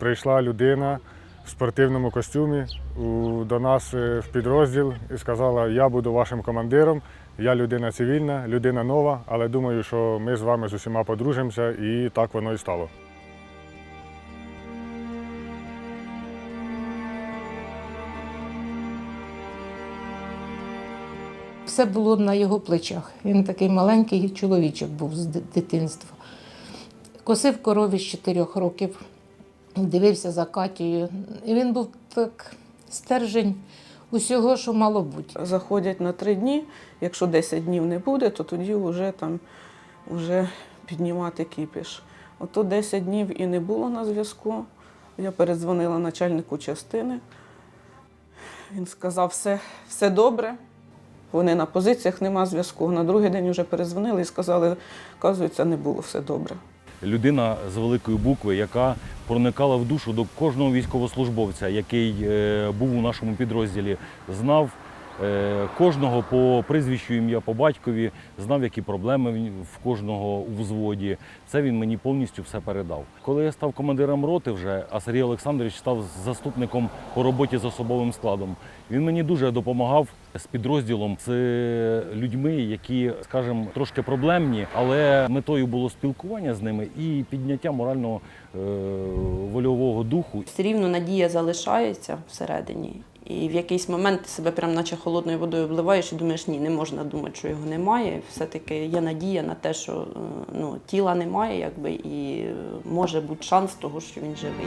прийшла людина в спортивному костюмі до нас е, в підрозділ і сказала, я буду вашим командиром, я людина цивільна, людина нова, але думаю, що ми з вами з усіма подружимося і так воно і стало. Все було на його плечах. Він такий маленький чоловічок був з дитинства. Косив корові з 4 років, дивився за Катією. І він був так стержень усього, що мало бути. Заходять на три дні. Якщо 10 днів не буде, то тоді вже там вже піднімати кіпіш. Ото 10 днів і не було на зв'язку. Я передзвонила начальнику частини. Він сказав, все, все добре. Вони на позиціях нема зв'язку. На другий день вже перезвонили і сказали, оказується, не було все добре. людина з великої букви, яка проникала в душу до кожного військовослужбовця, який е, був у нашому підрозділі, знав кожного по прізвищу, ім'я по батькові, знав, які проблеми в- в кожного у взводі. Це він мені повністю все передав. Коли я став командиром роти, вже а Сергій Олександрович став заступником по роботі з особовим складом. Він мені дуже допомагав з підрозділом, з людьми, які, скажімо, трошки проблемні, але метою було спілкування з ними і підняття морального е, вольового духу. Все рівно надія залишається всередині. І в якийсь момент ти себе прям наче холодною водою обливаєш і думаєш, ні, не можна думати, що його немає. Все-таки є надія на те, що е, ну, тіла немає, якби, і е, може бути шанс того, що він живий.